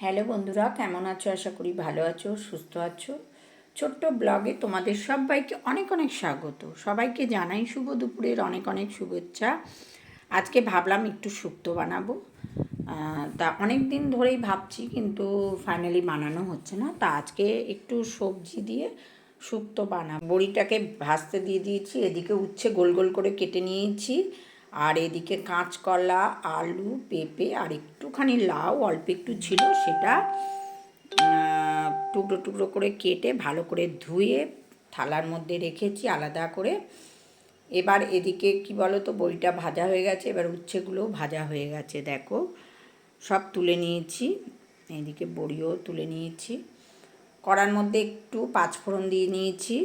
Hello বন্ধুরা, কেমন আছো? আশা করি ভালো আছো, সুস্থ আছো। ছোট্ট ব্লগে তোমাদের সবাইকে অনেক অনেক স্বাগত। সবাইকে জানাই শুভ দুপুরের অনেক অনেক শুভেচ্ছা। আজকে ভাবলাম একটু শুক্তো বানাবো। তা অনেক দিন ধরেই ভাবছি, কিন্তু ফাইনালি বানানো হচ্ছে না। তা আজকে একটু সবজি দিয়ে শুক্তো বানাবো। বড়িটাকে ভাজতে দিয়ে দিয়েছি, এদিকে উচ্ছে গোল গোল করে কেটে নিয়েছি। আর এদিকে কাঁচকলা, আলু, পেঁপে আর একটুখানি লাউ, অল্প একটু ছিল, সেটা টুকরো টুকরো করে কেটে ভালো করে ধুয়ে থালার মধ্যে রেখেছি আলাদা করে। এবার এদিকে কি বলো তো বড়িটা ভাজা হয়ে গেছে, এবার উচ্ছেগুলোও ভাজা হয়ে গেছে, দেখো। সব তুলে নিয়েছি, এদিকে বড়িও তুলে নিয়েছি। কড়ার মধ্যে একটু পাঁচফোড়ন দিয়ে নিয়েছি,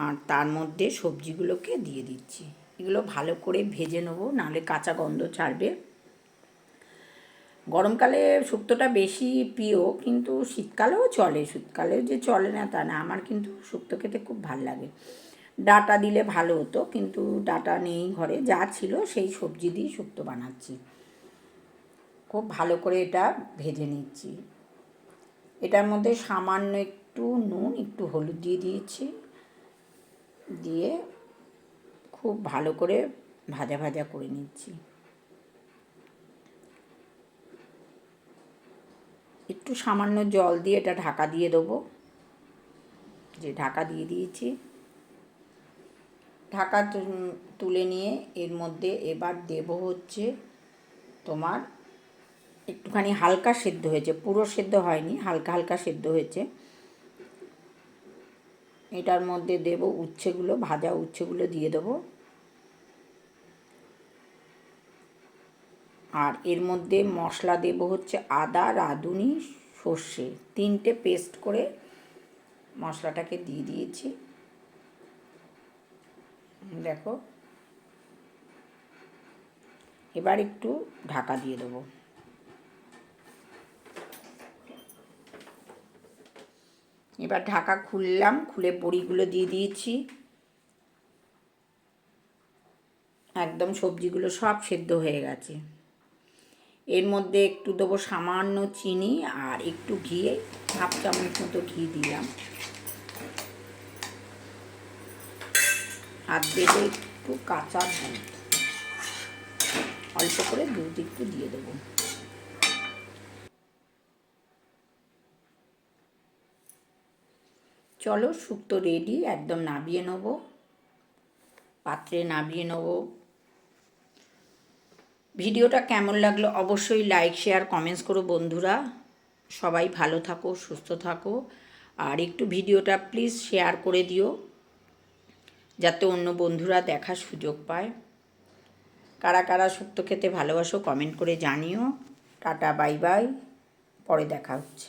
আর তার মধ্যে সবজিগুলোকে দিয়ে দিচ্ছি। এগুলো ভালো করে ভেজে নেব, নাহলে কাঁচা গন্ধ ছাড়বে। গরমকালে শুক্তোটা বেশি প্রিয়, কিন্তু শীতকালেও চলে, শীতকালেও যে চলে না তা না, আমার কিন্তু শুক্তো খেতে খুব ভালো লাগে। ডাটা দিলে ভালো হতো, কিন্তু ডাটা নেই ঘরে, যা ছিল সেই সবজি দিয়ে শুক্তো বানাচ্ছি। খুব ভালো করে এটা ভেজে নিচ্ছি। এটার মধ্যে সামান্য একটু নুন, একটু হলুদ দিয়ে দিয়েছি, দিয়ে খুব ভালো করে ভাজা ভাজা করে নিচ্ছি। একটু সামান্য জল দিয়ে এটা ঢাকা দিয়ে দেবো। যে ঢাকা দিয়ে দিয়েছি। ঢাকা তুলে নিয়ে এর মধ্যে এবার দেব হচ্ছে তোমার একটুখানি হালকা সেদ্ধ হয়েছে, পুরো সেদ্ধ হয়নি, হালকা হালকা সেদ্ধ হয়েছে। এটার মধ্যে দেব উচ্ছেগুলো, ভাজা উচ্ছেগুলো দিয়ে দেবো। আর এর মধ্যে মশলা দেব হচ্ছে আদা, রাঁধুনি, সর্ষে। তিনটে পেস্ট করে মশলাটাকে দিয়ে দিয়েছি। দেখো। এবার একটু ঢাকা দিয়ে দেবো। এবার ঢাকা খুললাম, খুলে বড়িগুলো দিয়ে দিয়েছি। একদম সবজিগুলো সব সেদ্ধ হয়ে গেছে। এর মধ্যে একটু দেবো সামান্য চিনি আর একটু ঘি, হাফ চামচ মতো ঘি দিলাম। আর দেবো একটু কাঁচা দুধ অল্প করে দুধ একটু দিয়ে দেবো। চলো শুক্তো রেডি, একদম নাবিয়ে নেব। পাত্রে নাবিয়ে নেব। ভিডিওটা কেমন লাগল অবশ্যই লাইক শেয়ার কমেন্টস করো বন্ধুরা। সবাই ভালো থাকো, সুস্থ থাকো। আর একটু ভিডিওটা প্লিজ শেয়ার করে দিও, যাতে অন্য বন্ধুরা দেখার সুযোগ পায়। কারা কারা শুক্তো খেতে ভালোবাসো কমেন্ট করে জানিও। টাটা বাই বাই পরে দেখা হচ্ছে।